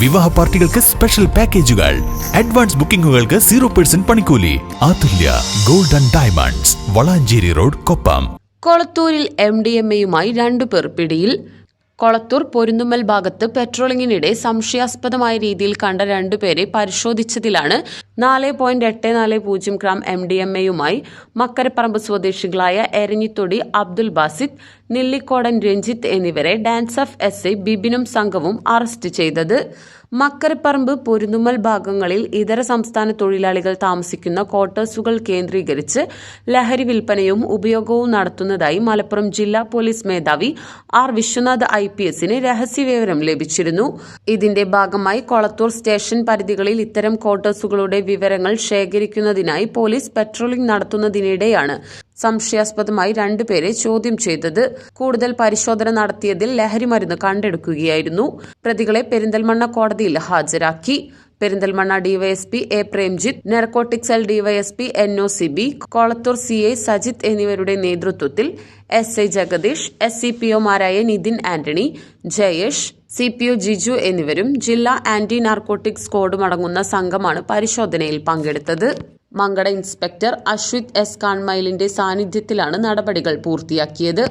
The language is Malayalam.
വിവാഹ പാർട്ടികൾക്ക് സ്പെഷ്യൽ പാക്കേജുകൾ അഡ്വാൻസ് ബുക്കിംഗുകൾക്ക് സീറോ പെർസെന്റ് പണിക്കൂലി. Athulya golden diamonds Valanchery road Koppam. കൊളത്തൂരിൽ M D M എയുമായി രണ്ടുപേർ പിടിയിൽ. കൊളത്തൂർ പൊരുന്നുമ്മൽ ഭാഗത്ത് പെട്രോളിങ്ങിനിടെ സംശയാസ്പദമായ രീതിയിൽ കണ്ട രണ്ടുപേരെ പരിശോധിച്ചതിലാണ് നാല് പോയിന്റ് എട്ട് നാല് പൂജ്യം ഗ്രാം എം ഡി എം എയുമായി മക്കരപ്പറമ്പ് സ്വദേശികളായ എരഞ്ഞിത്തൊടി അബ്ദുൽ ബാസിദ് നെല്ലിക്കോടൻ രഞ്ജിത്ത് എന്നിവരെ ഡാൻസ് ഓഫ് എസ് ഐ ബിബിനും സംഘവും അറസ്റ്റ് ചെയ്തത്. മക്കരപ്പറമ്പ് പൊരുന്നുമൽ ഭാഗങ്ങളിൽ ഇതര സംസ്ഥാന തൊഴിലാളികൾ താമസിക്കുന്ന ക്വാർട്ടേഴ്സുകൾ കേന്ദ്രീകരിച്ച് ലഹരി വിൽപ്പനയും ഉപയോഗവും നടത്തുന്നതായി മലപ്പുറം ജില്ലാ പോലീസ് മേധാവി ആർ വിശ്വനാഥ് ഐ പി എസിന് രഹസ്യവിവരം ലഭിച്ചിരുന്നു. ഇതിന്റെ ഭാഗമായി കൊളത്തൂർ സ്റ്റേഷൻ പരിധികളിൽ ഇത്തരം ക്വാർട്ടേഴ്സുകളുടെ വിവരങ്ങൾ ശേഖരിക്കുന്നതിനായി പോലീസ് പട്രോളിംഗ് നടത്തുന്നതിനിടെയാണ് സംശയാസ്പദമായി രണ്ടുപേരെ ചോദ്യം ചെയ്തത്. കൂടുതൽ പരിശോധന നടത്തിയതിൽ ലഹരി മരുന്ന് കണ്ടെടുക്കുകയായിരുന്നു. പ്രതികളെ പെരിന്തൽമണ്ണ കോടതിയിൽ ഹാജരാക്കി. Perinthalmanna DYSP A Premjith narcotic cell DYSP N O Sibi Kolathur C I Sajith എന്നിവരുടെ നേതൃത്വത്തിൽ S I Jagadish S C P ഒമാരായ Nithin Antony Jayesh C P O Jiju എന്നിവരും ജില്ലാ ആന്റി നാർക്കോട്ടിക് സ്ക്വാഡും അടങ്ങുന്ന സംഘമാണ് പരിശോധനയിൽ പങ്കെടുത്തത്. Mankada inspector Ashwith S. കാൺമൈലിന്റെ സാന്നിധ്യത്തിലാണ് നടപടികൾ പൂർത്തിയാക്കിയത്.